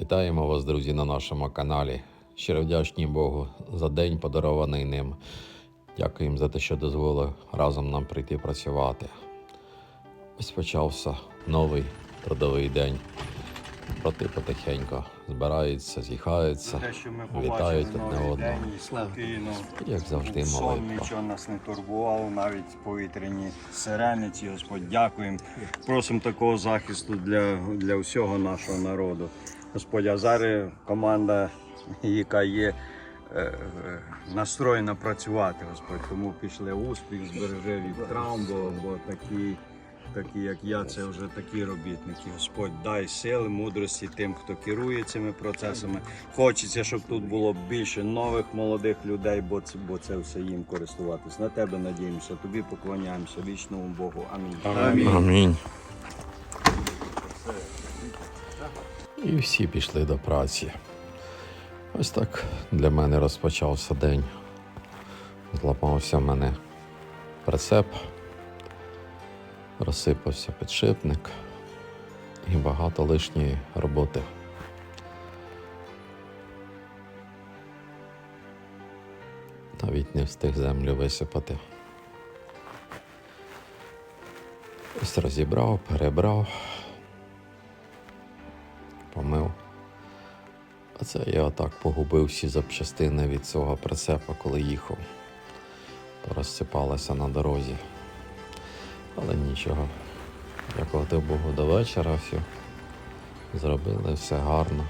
Вітаємо вас, друзі, на нашому каналі. Щиро вдячні Богу за день, подарований ним. Дякуємо за те, що дозволив разом нам прийти працювати. Ось почався новий трудовий день. Брати потихеньку збираються, з'їхаються, вітають одне одного. день і. Як завжди, Сон молитва. нічого нас не турбувало, навіть повітряні сирени ці, Господь, дякуємо. Просимо такого захисту для, для всього нашого народу. Господь, а зараз команда, яка є е, е, настроєна працювати, Господь. Тому пішли успіх, збережи від травм, бо, бо такі, такі, як я, це вже такі робітники. Господь, дай сили, мудрості тим, хто керує цими процесами. Хочеться, щоб тут було більше нових молодих людей, бо це, бо це все їм користуватись. На тебе надіємося, тобі поклоняємося, вічному Богу. Амінь. Амінь. І всі пішли до праці. Ось так для мене розпочався день. Зламався в мене прицеп, розсипався підшипник і багато лишньої роботи. Навіть не встиг землю висипати. Ось розібрав, перебрав, Це я отак погубив всі запчастини від цього прицепа, коли їхав. Порозсипалося на дорозі. Але нічого. Дякувати Богу до вечора все. Зробили все гарно.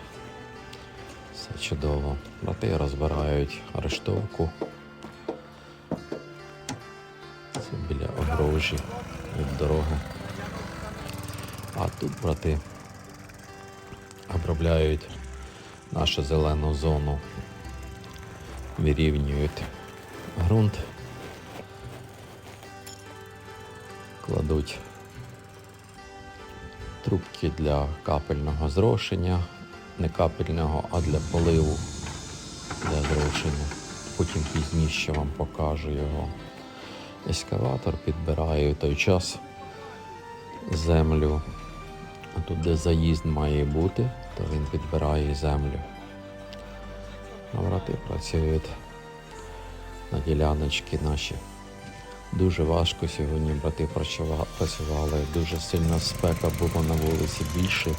Все чудово. Брати розбирають арештовку. Це біля огорожі від дороги. А тут брати обробляють нашу зелену зону, вирівнюють ґрунт, кладуть трубки для капельного зрошення, не капельного, а для поливу для зрошення. Потім пізніше вам покажу його. Ескаватор підбирає в той час землю. Тут, де заїзд має бути, то він підбирає землю. А брати працюють на діляночки наші. Дуже важко сьогодні брати працювали. Дуже сильна спека була на вулиці більше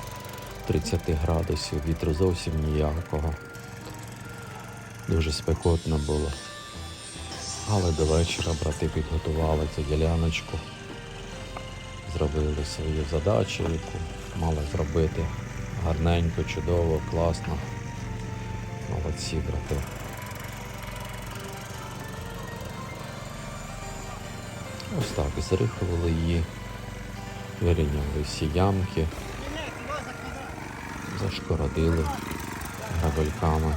30 градусів, вітру зовсім ніякого. Дуже спекотно було. Але до вечора брати підготували цю діляночку, зробили свою задачу, яку мали зробити гарненько, чудово, класно. Молодці, брати. Ось так, зрихували її, вирівняли всі ямки, зашкородили грабельками.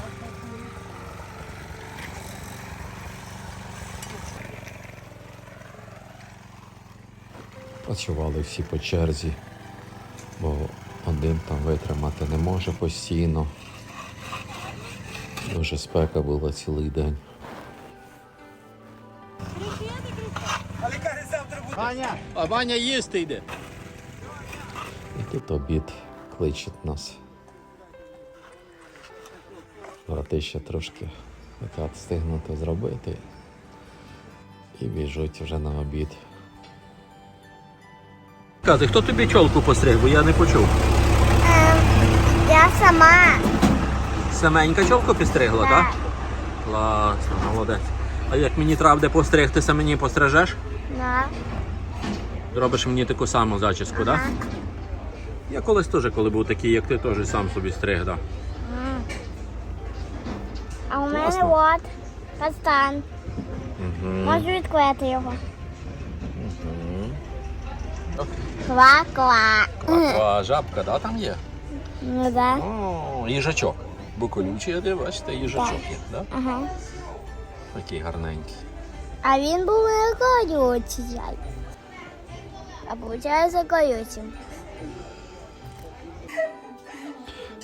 Працювали всі по черзі, бо один там витримати не може постійно. Дуже спека була цілий день. Ваня, а Ваня їсти йде. І тут обід кличуть нас. Брати ще трошки хочуть встигнути зробити. І біжуть вже на обід. Кази, хто тобі чолку постриг, бо я не почув. Я сама. Семенька чолку підстригла, так? Так. Класно, молодець. А як мені треба буде постригтися, мені пострижеш? Да. Зробиш мені таку саму зачіску, так? Я колись теж, коли був такий, як ти, теж сам собі стриг, так. А у мене Класно. от кастан. Можу відклеїти його. Ква-ква. А жабка, да, там є? Ну да. О, їжачок. Бо колючий, де бачите, їжачок є, да? Ага. Такий гарненький. А він був не колючий. А виходить колючий.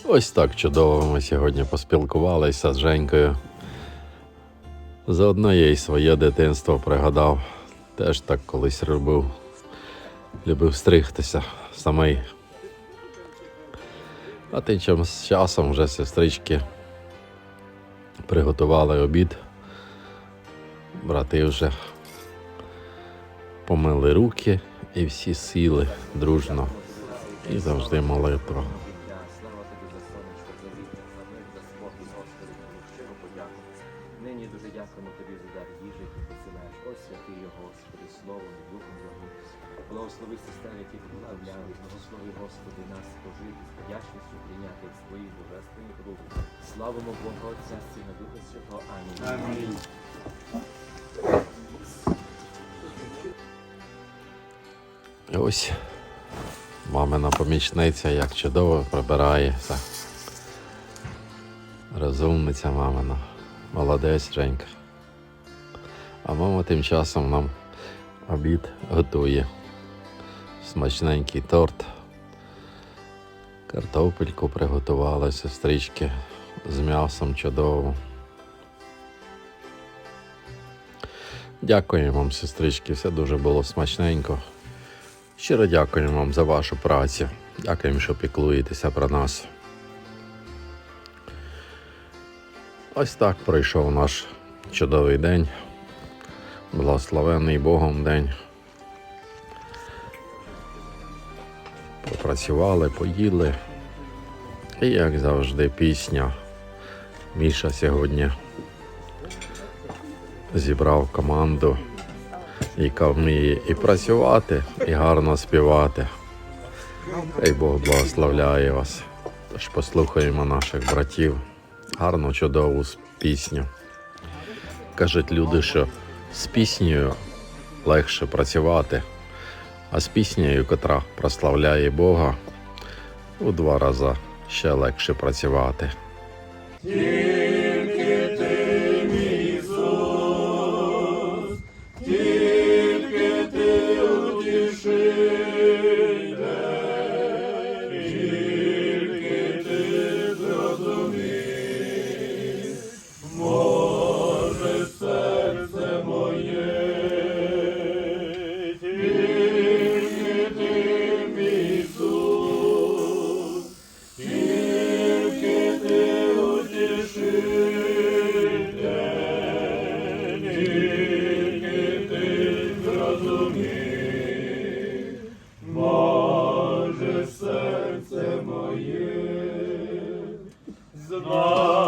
Ось так чудово ми сьогодні поспілкувалися з Женькою. Заодно я й своє дитинство пригадав. Теж так колись робив. Любив стригтися. Самий А тим чим з часом вже сестрички приготували обід. Брати вже помили руки і всі сіли дружно. І завжди молитва. Господи, нас пожити з подячністю прийняти з твоїх божественних рук. Славимо Бога Отця, Сина, Духа Святого. Амінь. Амінь. Ось мамина помічниця, як чудово прибирається. Розумниця мамина. Молодець Женька. А мама тим часом нам обід готує. Смачненький торт. Картопельку приготували сестрички з м'ясом чудово. Дякую вам, сестрички, все дуже було смачненько. Щиро дякуємо вам за вашу працю. Дякуємо, що піклуєтеся про нас. Ось так пройшов наш чудовий день. Благословений Богом день. Попрацювали, поїли. І як завжди, пісня. Міша сьогодні зібрав команду яка вміє і працювати, і гарно співати. Хай Бог благословляє вас. Тож послухаємо наших братів. Гарну, чудову пісню. Кажуть люди, що з піснею легше працювати, а з піснею, котра прославляє Бога, у два рази ще легше працювати. Знаю,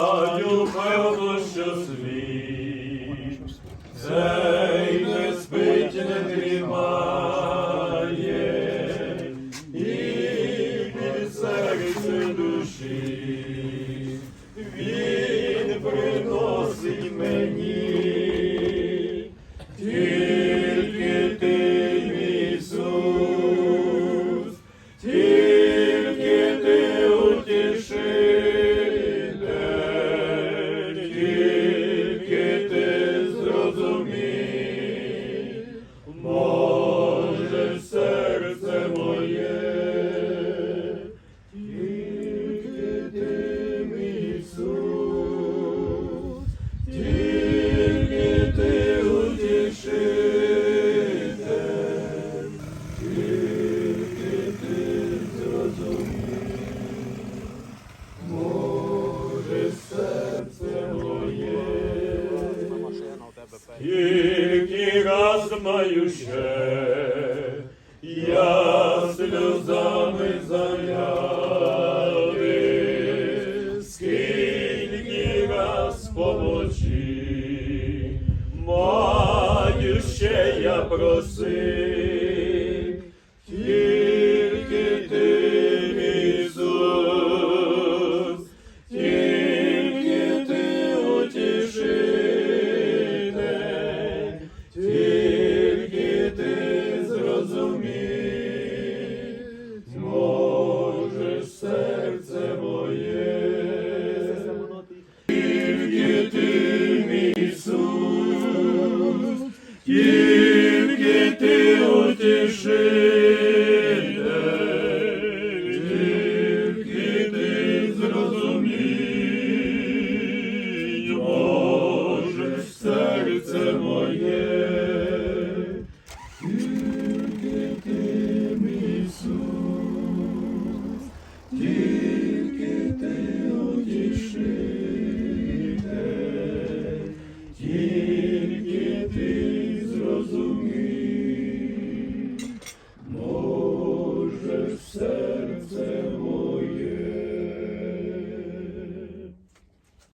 моє, тільки раз маю ще